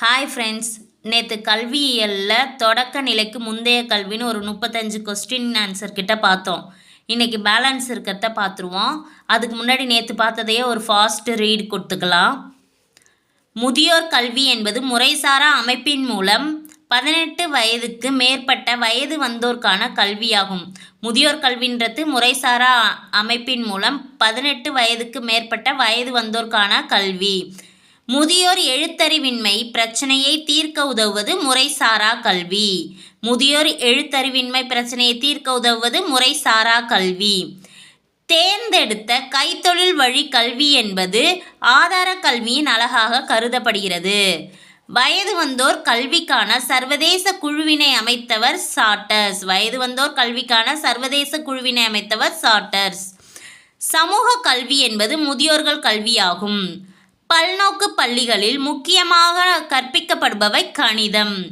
Hi friends நேற்று கல்வியியலில் தொடக்க நிலைக்கு முந்தைய கல்வின்னு ஒரு முப்பத்தஞ்சு கொஸ்டின் ஆன்சர் கிட்ட பார்த்தோம். இன்றைக்கி பேலன்ஸ் இருக்கிறத பார்த்துருவோம். அதுக்கு முன்னாடி நேற்று பார்த்ததையே ஒரு ஃபாஸ்ட் ரீட் கொடுத்துக்கலாம். முதியோர் கல்வி என்பது முறைசாரா அமைப்பின் மூலம் பதினெட்டு வயதுக்கு மேற்பட்ட வயது வந்தோர்க்கான கல்வியாகும். முதியோர் கல்வின்றது முறைசாரா அமைப்பின் மூலம் பதினெட்டு வயதுக்கு மேற்பட்ட வயது வந்தோர்க்கான கல்வி. முதியோர் எழுத்தறிவின்மை பிரச்சனையை தீர்க்க உதவுவது முறைசாரா கல்வி. முதியோர் எழுத்தறிவின்மை பிரச்சனையை தீர்க்க உதவுவது முறைசாரா கல்வி. தேர்ந்தெடுத்த கைத்தொழில் வழி கல்வி என்பது ஆதார கல்வியின் அழகாக கருதப்படுகிறது. வயது வந்தோர் கல்விக்கான சர்வதேச குழுவினை அமைத்தவர் சாட்டர்ஸ். வயது வந்தோர் கல்விக்கான சர்வதேச குழுவினை அமைத்தவர் சாட்டர்ஸ். சமூக கல்வி என்பது முதியோர்கள் கல்வியாகும். பல்நோக்கு பள்ளிகளில் முக்கியமாக கற்பிக்கப்படுபவை கணிதம்.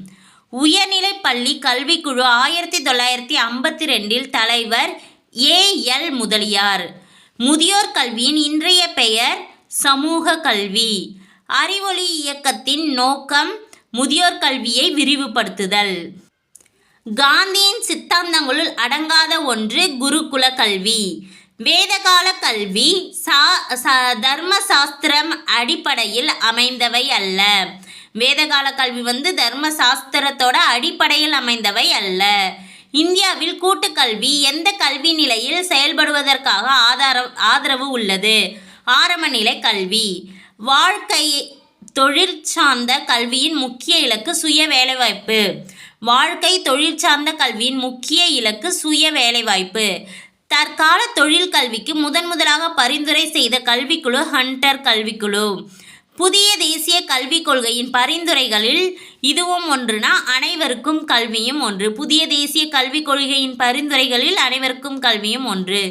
உயர்நிலை பள்ளி கல்விக்குழு ஆயிரத்தி தொள்ளாயிரத்தி ஐம்பத்தி ரெண்டில் தலைவர் ஏ எல் முதலியார். முதியோர் கல்வியின் இன்றைய பெயர் சமூக கல்வி. அறிவொளி இயக்கத்தின் நோக்கம் முதியோர் கல்வியை விரிவுபடுத்துதல். காந்தியின் சித்தாந்தங்களுள் அடங்காத ஒன்று குருகுல கல்வி. வேதகால கல்வி சா தர்ம சாஸ்திரம் அடிப்படையில் அமைந்தவை அல்ல. வேதகால கல்வி வந்து தர்ம சாஸ்திரத்தோட அடிப்படையில் அமைந்தவை அல்ல. இந்தியாவில் கூட்டுக்கல்வி எந்த கல்வி நிலையில் செயல்படுவதற்காக ஆதார ஆதரவு உள்ளது? ஆரம்ப நிலை கல்வி. வாழ்க்கை தொழில் சார்ந்த கல்வியின் முக்கிய இலக்கு சுய வேலைவாய்ப்பு. வாழ்க்கை தொழில் சார்ந்த கல்வியின் முக்கிய இலக்கு சுய வேலைவாய்ப்பு. தற்கால தொழில் கல்விக்கு முதன் முதலாக பரிந்துரை செய்த கல்விக்குழு ஹண்டர் கல்விக்குழு. புதிய தேசிய கல்விக் கொள்கையின் பரிந்துரைகளில் இதுவும் ஒன்றுனா அனைவருக்கும் கல்வியும் ஒன்று. புதிய தேசிய கல்விக் கொள்கையின் பரிந்துரைகளில் அனைவருக்கும் கல்வியும் ஒன்று.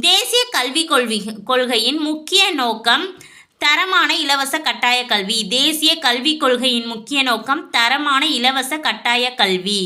தேசிய கல்விக் கொள்வி கொள்கையின் முக்கிய நோக்கம் தரமான இலவச கட்டாய கல்வி. தேசிய கல்விக் கொள்கையின் முக்கிய நோக்கம் தரமான இலவச கட்டாய கல்வி.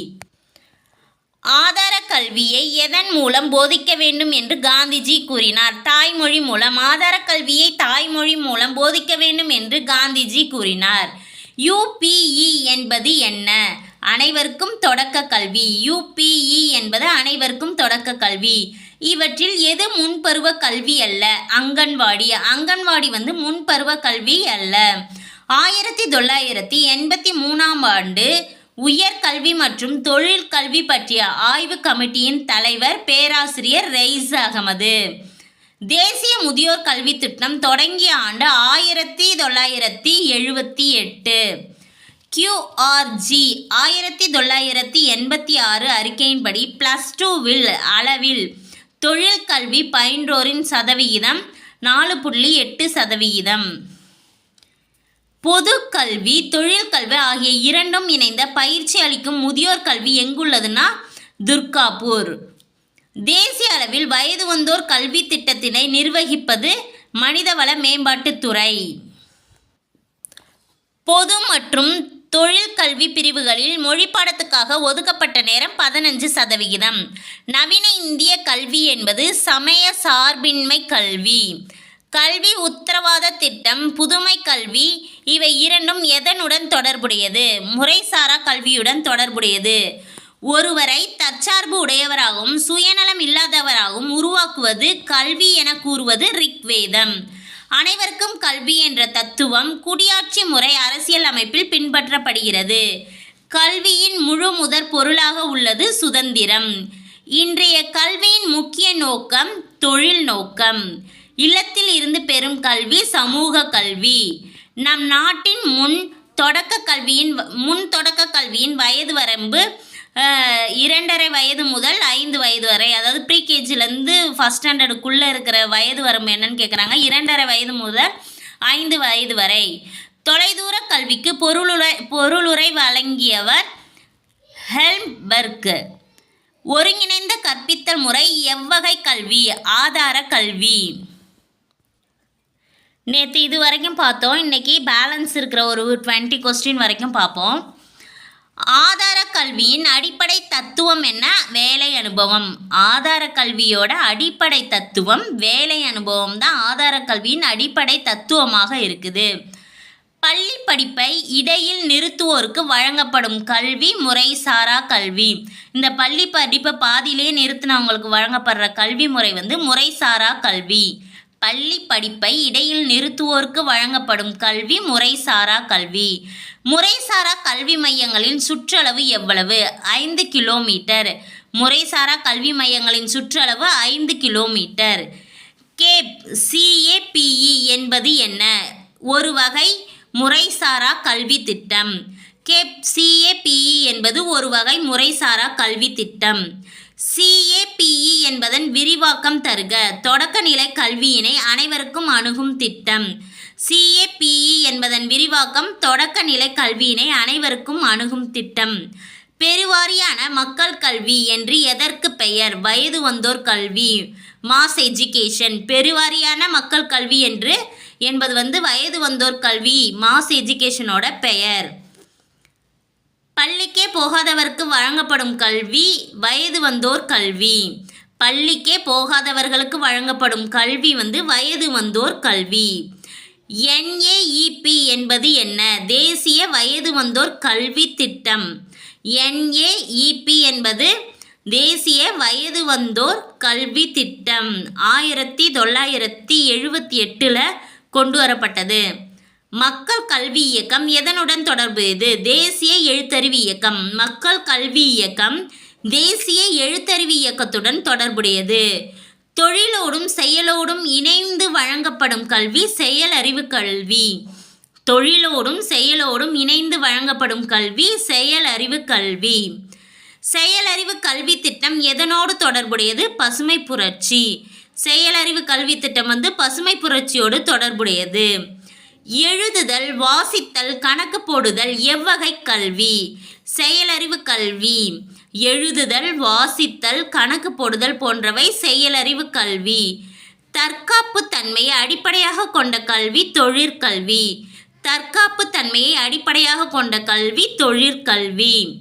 ஆதார கல்வியை எதன் மூலம் போதிக்க வேண்டும் என்று காந்திஜி கூறினார்? தாய்மொழி மூலம் ஆதார கல்வியை தாய்மொழி மூலம் போதிக்க வேண்டும் என்று காந்திஜி கூறினார். யுபிஇ என்பது என்ன? அனைவருக்கும் தொடக்க கல்வி. யுபிஇ என்பது அனைவருக்கும் தொடக்க கல்வி. இவற்றில் எது முன்பருவ கல்வி அல்ல? அங்கன்வாடி. அங்கன்வாடி வந்து முன்பருவ கல்வி அல்ல. ஆயிரத்தி தொள்ளாயிரத்தி எண்பத்தி மூணாம் ஆண்டு உயர்கல்வி மற்றும் தொழில் கல்வி பற்றிய ஆய்வு கமிட்டியின் தலைவர் பேராசிரியர் ரெய்ஸ் அகமது. தேசிய முதியோர் கல்வி திட்டம் தொடங்கிய ஆண்டு ஆயிரத்தி தொள்ளாயிரத்தி எழுபத்தி எட்டு. கியூஆர்ஜி ஆயிரத்தி தொள்ளாயிரத்தி எண்பத்தி ஆறு அறிக்கையின்படி ப்ளஸ் டூவில் அளவில் தொழில் கல்வி பயின்றோரின் சதவிகிதம் நாலு புள்ளி எட்டு சதவிகிதம். பொது கல்வி தொழில் கல்வி ஆகிய இரண்டும் இணைந்த பயிற்சி அளிக்கும் முதியோர் கல்வி எங்குள்ளதுன்னா துர்காப்பூர். தேசிய அளவில் வயது வந்தோர் கல்வி திட்டத்தினை நிர்வகிப்பது மனிதவள மேம்பாட்டுத்துறை பொது மற்றும் தொழில் கல்வி பிரிவுகளில் மொழி பாடத்துக்காக ஒதுக்கப்பட்ட நேரம் பதினஞ்சு சதவிகிதம். நவீன இந்திய கல்வி என்பது சமய சார்பின்மை கல்வி. கல்வி உத்தரவாத திட்டம் புதுமை கல்வி இவை இரண்டும் எதனுடன் தொடர்புடையது? முறைசாரா கல்வியுடன் தொடர்புடையது. ஒருவரை தற்சார்பு உடையவராகவும் சுயநலம் இல்லாதவராகவும் உருவாக்குவது கல்வி என கூறுவது ரிக்வேதம். அனைவருக்கும் கல்வி என்ற தத்துவம் குடியாட்சி முறை அரசியல் அமைப்பில் பின்பற்றப்படுகிறது. கல்வியின் முழு முதற் பொருளாக உள்ளது சுதந்திரம். இன்றைய கல்வியின் முக்கிய நோக்கம் தொழில் நோக்கம். இல்லத்தில் இருந்து பெறும் கல்வி சமூக கல்வி. நம் நாட்டின் முன் தொடக்க கல்வியின் முன் தொடக்க கல்வியின் வயது வரம்பு இரண்டரை வயது முதல் ஐந்து வயது வரை. அதாவது ப்ரீகேஜிலேருந்து ஃபஸ்ட் ஸ்டாண்டர்டுக்குள்ளே இருக்கிற வயது வரம்பு என்னன்னு கேட்குறாங்க இரண்டரை வயது முதல் ஐந்து வயது வரை. தொலைதூர கல்விக்கு பொருளுரை பொருளுரை வழங்கியவர் ஹெல்ம்பர்க்கு ஒருங்கிணைந்த கற்பித்தல் முறை எவ்வகை கல்வி? ஆதார கல்வி. நேற்று இது வரைக்கும் பார்த்தோம். இன்னைக்கு பேலன்ஸ் இருக்கிற ஒரு டுவெண்ட்டி கொஸ்டின் வரைக்கும் பார்ப்போம். ஆதார கல்வியின் அடிப்படை தத்துவம் என்ன? வேலை அனுபவம். ஆதார கல்வியோட அடிப்படை தத்துவம் வேலை அனுபவம் தான் ஆதார கல்வியின் அடிப்படை தத்துவமாக இருக்குது. பள்ளி படிப்பை இடையில் நிறுத்துவோருக்கு வழங்கப்படும் கல்வி முறைசாரா கல்வி. இந்த பள்ளி படிப்பை பாதியிலே நிறுத்தினவங்களுக்கு வழங்கப்படுற கல்வி முறை வந்து முறைசாரா கல்வி. பள்ளி படிப்பை இடையில் நிறுத்துவோருக்கு வழங்கப்படும் கல்வி முறைசாரா கல்வி. முறைசாரா கல்வி மையங்களின் சுற்றளவு எவ்வளவு? ஐந்து கிலோமீட்டர். முறைசாரா கல்வி மையங்களின் சுற்றளவு ஐந்து கிலோமீட்டர். கேப் சிஏபிஇ என்பது என்ன? ஒரு வகை முறைசாரா கல்வி திட்டம். கேப் சிஏபிஇ என்பது ஒரு வகை முறைசாரா கல்வி திட்டம். சிஏபிஇ என்பதன் விரிவாக்கம் தருக. தொடக்கநிலை கல்வியினை அனைவருக்கும் அணுகும் திட்டம். சிஏபிஇ என்பதன் விரிவாக்கம் தொடக்கநிலை கல்வியினை அனைவருக்கும் அணுகும் திட்டம். பெருவாரியான மக்கள் கல்வி என்று எதற்கு பெயர்? வயது வந்தோர் கல்வி மாஸ் எஜுகேஷன் பெருவாரியான மக்கள் கல்வி என்று என்பது வந்து வயது வந்தோர் கல்வி மாஸ் எஜுகேஷனோட பெயர். பள்ளிக்கே போகாதவருக்கு வழங்கப்படும் கல்வி வயது வந்தோர் கல்வி. பள்ளிக்கே போகாதவர்களுக்கு வழங்கப்படும் கல்வி வந்து வயது வந்தோர் கல்வி. என்ஏஇபி என்பது என்ன? தேசிய வயது வந்தோர் கல்வி திட்டம். என்ஏஇபி என்பது தேசிய வயது வந்தோர் கல்வி திட்டம். ஆயிரத்தி தொள்ளாயிரத்தி எழுபத்தி எட்டில் கொண்டு வரப்பட்டது. மக்கள் கல்வி இயக்கம் எதனுடன் தொடர்புடையது தேசிய எழுத்தறிவு இயக்கம். மக்கள் கல்வி இயக்கம் தேசிய எழுத்தறிவு இயக்கத்துடன் தொடர்புடையது. தொழிலோடும் செயலோடும் இணைந்து வழங்கப்படும் கல்வி செயலறிவு கல்வி. தொழிலோடும் செயலோடும் இணைந்து வழங்கப்படும் கல்வி செயலறிவு கல்வி. செயலறிவு கல்வி திட்டம் எதனோடு தொடர்புடையது? பசுமை புரட்சி. செயலறிவு கல்வி திட்டம் வந்து பசுமை புரட்சியோடு தொடர்புடையது. எழுதுதல் வாசித்தல் கணக்கு போடுதல் எவ்வகை கல்வி? செயலறிவு கல்வி. எழுதுதல் வாசித்தல் கணக்கு போடுதல் போன்றவை செயலறிவு கல்வி. தற்காப்பு தன்மையை அடிப்படையாக கொண்ட கல்வி தொழிற்கல்வி தற்காப்பு தன்மையை அடிப்படையாக கொண்ட கல்வி தொழிற்கல்வி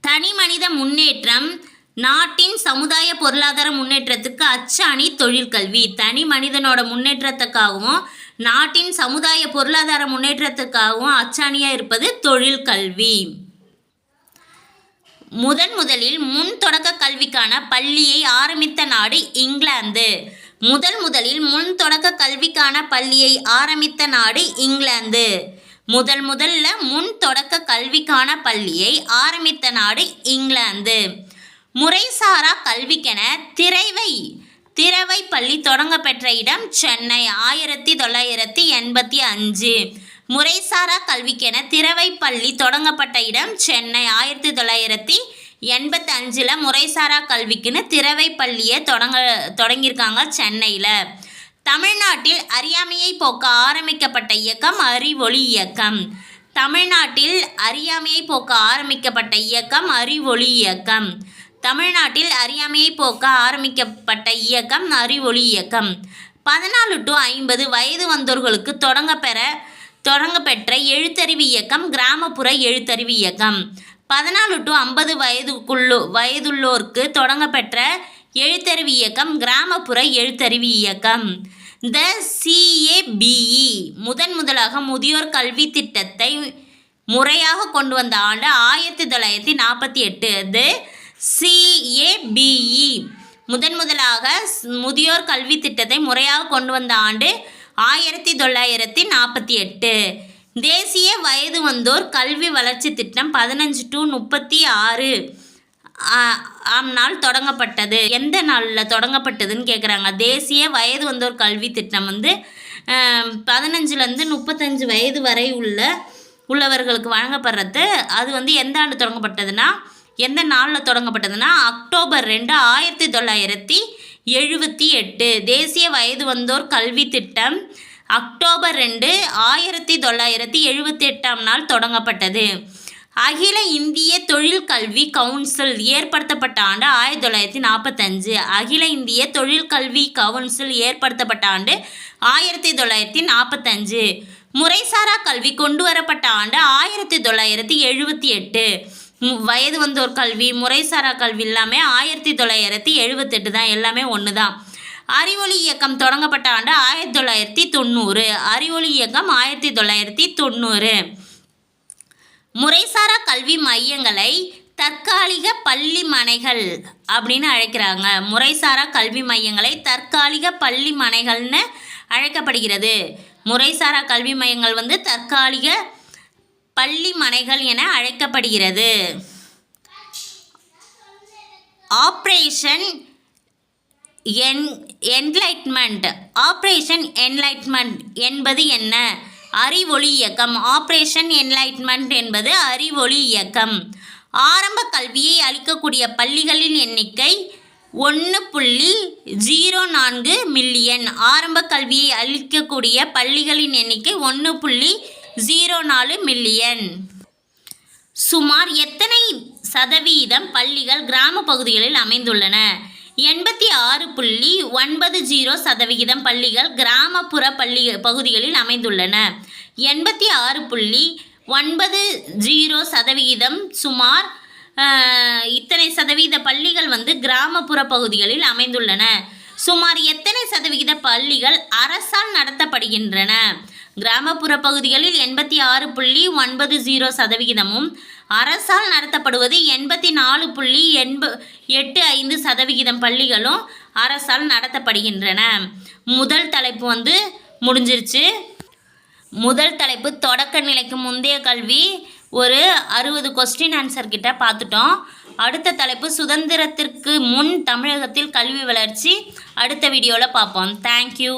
தனி மனித முன்னேற்றம். நாட்டின் சமுதாய பொருளாதார முன்னேற்றத்துக்கு அச்சாணி தொழிற்கல்வி தனி மனிதனோட முன்னேற்றத்துக்காகவும் நாட்டின் சமுதாய பொருளாதார முன்னேற்றத்துக்காகவும் அச்சாணியாக இருப்பது தொழில் கல்வி. முதன் முதலில் முன் தொடக்க கல்விக்கான பள்ளியை ஆரம்பித்த நாடு இங்கிலாந்து. முதல் முதலில் முன் தொடக்க கல்விக்கான பள்ளியை ஆரம்பித்த நாடு இங்கிலாந்து. முதல் முதல்ல முன் தொடக்க கல்விக்கான பள்ளியை ஆரம்பித்த நாடு இங்கிலாந்து. முறைசாரா கல்விக்கென திரைவை திரவை பள்ளி தொடங்க பெற்ற இடம் சென்னை ஆயிரத்தி தொள்ளாயிரத்தி எண்பத்தி அஞ்சு. முறைசாரா கல்விக்கென திரவை பள்ளி தொடங்கப்பட்ட இடம் சென்னை ஆயிரத்தி தொள்ளாயிரத்தி எண்பத்தி அஞ்சில் முறைசாரா கல்விக்குன்னு திரவை பள்ளியை தொடங்க தொடங்கியிருக்காங்க சென்னையில். தமிழ்நாட்டில் அறியாமையை போக்க ஆரம்பிக்கப்பட்ட இயக்கம் அறிவொளி இயக்கம். தமிழ்நாட்டில் அறியாமையை போக்க ஆரம்பிக்கப்பட்ட இயக்கம் அறிவொளி இயக்கம். தமிழ்நாட்டில் அறியாமையை போக்க ஆரம்பிக்கப்பட்ட இயக்கம் அறிவொளி இயக்கம். பதினாலு டு ஐம்பது வயது வந்தோர்களுக்கு தொடங்க பெற தொடங்க பெற்ற எழுத்தறிவு இயக்கம் கிராமப்புற எழுத்தறிவு இயக்கம். பதினாலு டு ஐம்பது வயதுக்குள்ளோ வயதுள்ளோருக்கு தொடங்க பெற்ற எழுத்தறிவு இயக்கம் கிராமப்புற எழுத்தறிவு இயக்கம். த சிஏபிஇ முதன் முதலாக முதியோர் கல்வி திட்டத்தை முறையாக கொண்டு வந்த ஆண்டு ஆயிரத்தி தொள்ளாயிரத்தி நாற்பத்தி எட்டு. அது சிஏபிஇ முதன் முதலாக ஸ்- முதியோர் கல்வி திட்டத்தை முறையாக கொண்டு வந்த ஆண்டு ஆயிரத்தி தொள்ளாயிரத்தி நாற்பத்தி எட்டு. தேசிய வயது வந்தோர் கல்வி வளர்ச்சி திட்டம் பதினஞ்சு டு முப்பத்தி ஆறு ஆம் நாள் தொடங்கப்பட்டது. எந்த நாளில் தொடங்கப்பட்டதுன்னு கேட்குறாங்க தேசிய வயது வந்தோர் கல்வி திட்டம் வந்து பதினஞ்சுலேருந்து முப்பத்தஞ்சு வயது வரை உள்ள உள்ளவர்களுக்கு வழங்கப்படுறது. அது வந்து எந்த ஆண்டு தொடங்கப்பட்டதுன்னா எந்த நாளில் தொடங்கப்பட்டதுன்னா? அக்டோபர் ரெண்டு ஆயிரத்தி தொள்ளாயிரத்தி எழுபத்தி எட்டு. தேசிய வயது வந்தோர் கல்வி திட்டம் அக்டோபர் ரெண்டு ஆயிரத்தி தொள்ளாயிரத்தி எழுபத்தி எட்டாம் நாள் தொடங்கப்பட்டது. அகில இந்திய தொழில் கல்வி கவுன்சில் ஏற்படுத்தப்பட்ட ஆண்டு ஆயிரத்தி தொள்ளாயிரத்தி நாற்பத்தஞ்சு அகில இந்திய தொழில் கல்வி கவுன்சில் ஏற்படுத்தப்பட்ட ஆண்டு ஆயிரத்தி தொள்ளாயிரத்தி நாற்பத்தஞ்சு முறைசாரா கல்வி கொண்டு வரப்பட்ட ஆண்டு ஆயிரத்தி தொள்ளாயிரத்தி எழுபத்தி எட்டு. வயது வந்தோர் கல்வி முறைசாரா கல்வி எல்லாமே ஆயிரத்தி தொள்ளாயிரத்தி எழுபத்தெட்டு தான். எல்லாமே ஒன்று தான் அறிவொளி இயக்கம் தொடங்கப்பட்ட ஆண்டு ஆயிரத்தி தொள்ளாயிரத்தி தொண்ணூறு. அறிவொளி இயக்கம் ஆயிரத்தி தொள்ளாயிரத்தி தொண்ணூறு. முறைசாரா கல்வி மையங்களை தற்காலிக பள்ளி மனைகள் அப்படின்னு அழைக்கிறாங்க. முறைசாரா கல்வி மையங்களை தற்காலிக பள்ளி மனைகள்னு அழைக்கப்படுகிறது. முறைசாரா கல்வி மையங்கள் வந்து தற்காலிக பள்ளி மனைகள் என அழைக்கப்படுகிறது. ஆப்ரேஷன் என் என்லைட்மெண்ட் ஆப்ரேஷன் என்லைட்மெண்ட் என்பது என்ன? அறிவொளி இயக்கம். ஆப்ரேஷன் என்லைட்மெண்ட் என்பது அறிவொளி இயக்கம். ஆரம்ப கல்வியை அளிக்கக்கூடிய பள்ளிகளின் எண்ணிக்கை ஒன்று புள்ளி ஜீரோ நான்கு மில்லியன். ஆரம்ப கல்வியை அளிக்கக்கூடிய பள்ளிகளின் எண்ணிக்கை ஒன்று புள்ளி ஜீரோ நாலு மில்லியன். சுமார் எத்தனை சதவீதம் பள்ளிகள் கிராம பகுதிகளில் அமைந்துள்ளன? எண்பத்தி ஆறு புள்ளி ஒன்பது ஜீரோ சதவிகிதம் பள்ளிகள் கிராமப்புற பள்ளி பகுதிகளில் அமைந்துள்ளன. எண்பத்தி ஆறு புள்ளி ஒன்பது ஜீரோ சதவிகிதம் சுமார் இத்தனை சதவீத பள்ளிகள் வந்து கிராமப்புற பகுதிகளில் அமைந்துள்ளன. சுமார் எத்தனை சதவிகித பள்ளிகள் அரசால் நடத்தப்படுகின்றன? கிராமப்புற பகுதிகளில் எண்பத்தி ஆறு புள்ளி ஒன்பது ஜீரோ சதவிகிதமும் அரசால் நடத்தப்படுவது எண்பத்தி நாலு புள்ளி எண்ப எட்டு ஐந்து சதவிகிதம் பள்ளிகளும் அரசால் நடத்தப்படுகின்றன. முதல் தலைப்பு வந்து முடிஞ்சிருச்சு. முதல் தலைப்பு தொடக்க நிலைக்கு முந்தைய கல்வி ஒரு அறுபது கொஸ்டின் ஆன்சர் கிட்ட பார்த்துட்டோம். அடுத்த தலைப்பு சுதந்திரத்திற்கு முன் தமிழகத்தில் கல்வி வளர்ச்சி. அடுத்த வீடியோவில் பார்ப்போம். தேங்க்யூ